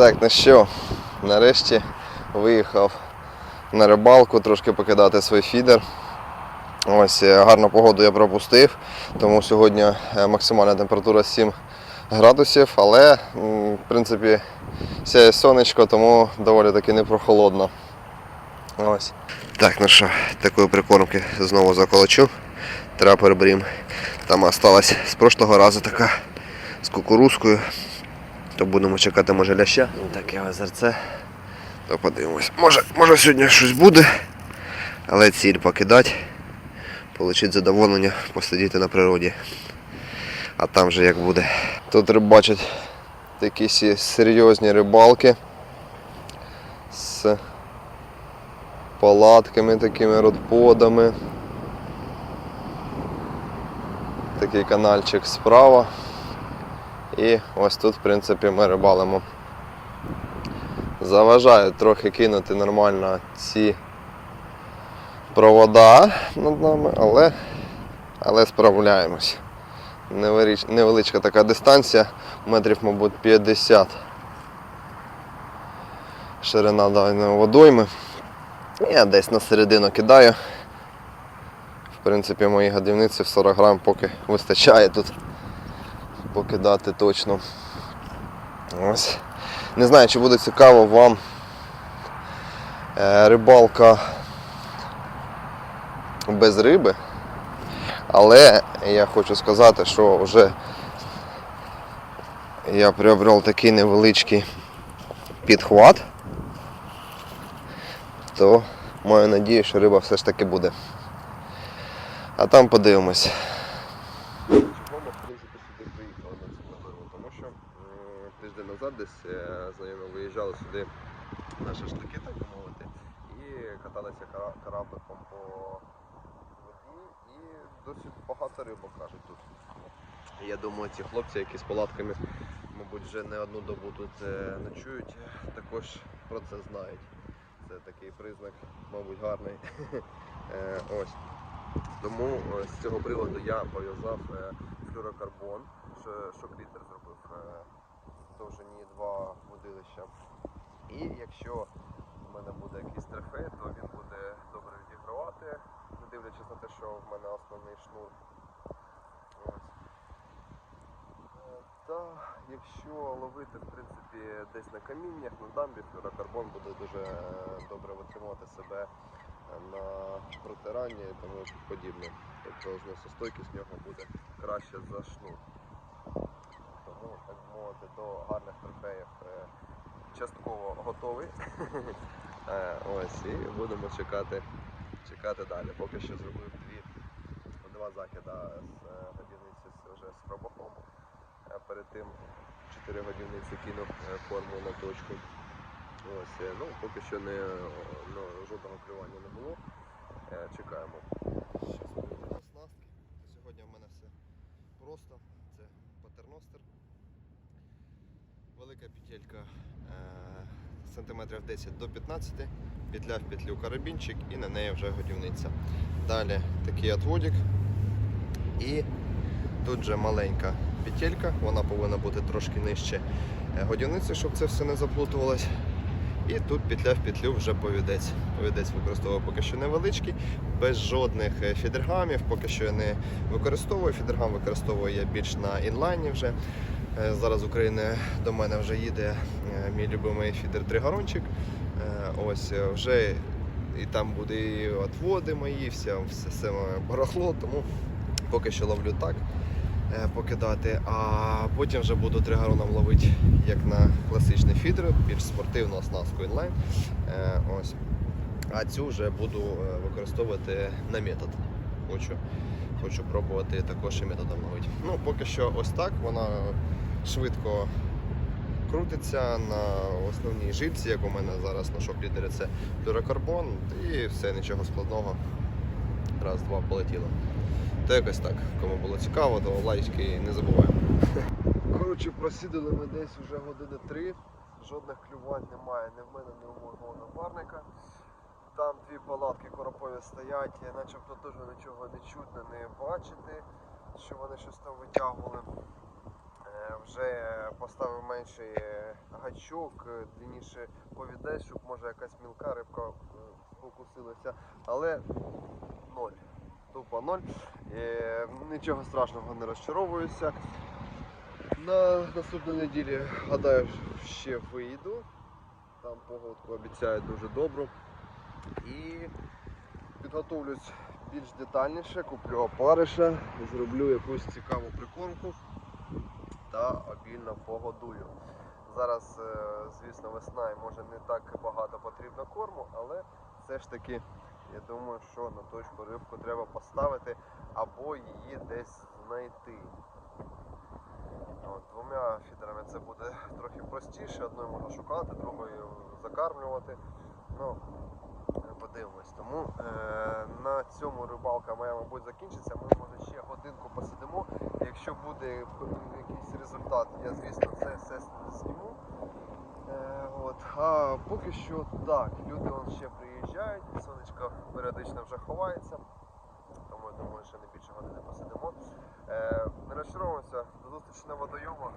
Так, ну що, нарешті виїхав на рибалку, трошки покидати свій фідер. Ось е, гарну погоду я пропустив, тому сьогодні е, максимальна температура 7 градусів, але в принципі сяє сонечко, тому доволі таки не прохолодно. Ось. Так, ну що, такої прикормки знову заколочу. Трапер брім. Там осталась з прошлого разу така з кукурузкою. То будемо чекати, може ляща. Таке озерце. То подивимось. Може, може сьогодні щось буде, але ціль покидати, отримати задоволення, посидіти на природі. А там вже як буде. Тут рибачать такі серйозні рибалки з палатками, такими родподами. Такий канальчик справа. І ось тут, в принципі, ми рибалимо. Заважають трохи кинути нормально ці провода над нами, але, але справляємось. Невелич- Невеличка така дистанція, метрів, мабуть, 50 ширина даної водойми. Я десь на середину кидаю. В принципі, моїй годівниці в 40 грам поки вистачає тут покидати точно. Ось. Не знаю, чи буде цікаво вам е, рибалка без риби. Але я хочу сказати, що вже я приобрел такий невеличкий підхват, то маю надію, що риба все ж таки буде. А там подивимось. Чому ми, в принципі, сюди приїхали на цю дорогу? Тому що е, тиждень назад десь е, знайомі виїжджали сюди на шашлики, так би мовити, і каталися корабликом по воді, і досить багато рибок кажуть тут. Я думаю, ці хлопці, які з палатками, мабуть, вже не одну добу тут е, ночують, також про це знають. Це такий признак, мабуть, гарний. Е, Ось. Тому з цього приводу я пов'язав флюрокарбон, що клітер зробив е, в довжині два водилища. І якщо в мене буде якийсь трофей, то він буде добре відігравати, не дивлячись на те, що в мене основний шнур. Е, Та якщо ловити в принципі десь на каміннях, на дамбі, флюрокарбон буде дуже е, добре витримувати себе на протирання і тому подібне. Тобто зносостойкість в нього буде краще за шнур. Тому, так мовити, до е, частково готовий. Е, Ось, і будемо чекати, чекати далі. Поки що зробив дві, два закида з е, годівниці вже з хробаком. Е, Перед тим 4 годівниці кинув е, форму на точку. Ось, ну, поки що не, ну, жодного клювання не було. Чекаємо. Поміняємо оснастки. Сьогодні в мене все просто. Це патерностер. Велика петелька е, сантиметрів 10 до 15, петля в петлю карабінчик і на неї вже годівниця. Далі такий отводик. І тут же маленька петелька, вона повинна бути трошки нижче е, годівниці, щоб це все не заплутувалось. І тут петля в петлю вже повідець. Повідець використовую поки що невеличкий, без жодних е, фідергамів, поки що я не використовую. Фідергам використовую я більш на інлайні вже. Е, Зараз України до мене вже їде е, мій любимий фідер Тригарончик. Е, Ось вже і там буде і отводи мої, вся, все, все моє барахло, тому поки що ловлю так покидати, а потім вже буду тригароном ловити як на класичний фідер, більш спортивну оснастку інлайн. Ось. А цю вже буду використовувати на метод. Хочу, хочу пробувати також і методом ловити. Ну, поки що ось так, вона швидко крутиться на основній жильці, як у мене зараз на шоп-лідері, це флюрокарбон і все, нічого складного. Раз, два полетіло. То якось так. Кому було цікаво, то лайки не забуваємо. Коротше, просідали ми десь вже години три. Жодних клювань немає ні в мене, ні у мого напарника. Там дві палатки коропові стоять, начебто теж нічого не чутно, не бачити, що вони щось там витягували. Е, Вже поставив менший гачок, е, длинніше повідець, щоб може якась мілка рибка е, спокусилася. Але ноль. Тупо ноль. Нічого страшного не розчаровуюся. На наступній неділі, гадаю, ще вийду. Там погодку обіцяють дуже добру. І підготовлюсь більш детальніше, куплю опариша, зроблю якусь цікаву прикормку та обільно погодую. Зараз, е, звісно, весна і може не так багато потрібно корму, але все ж таки я думаю, що на точку рибку треба поставити або її десь знайти. От, двома фідерами це буде трохи простіше, одною можна шукати, другою закармлювати. Ну, подивимось. Тому е, на цьому рибалка моя, мабуть, закінчиться. Ми може ще годинку посидимо. Якщо буде якийсь результат, я звісно це все зніму. Е, от. А поки що так, люди вон ще приїжджають, сонечко періодично вже ховається. Тому я думаю, що не більше години посидимо. Е, не розчаровуємося, до зустрічі на водойомах.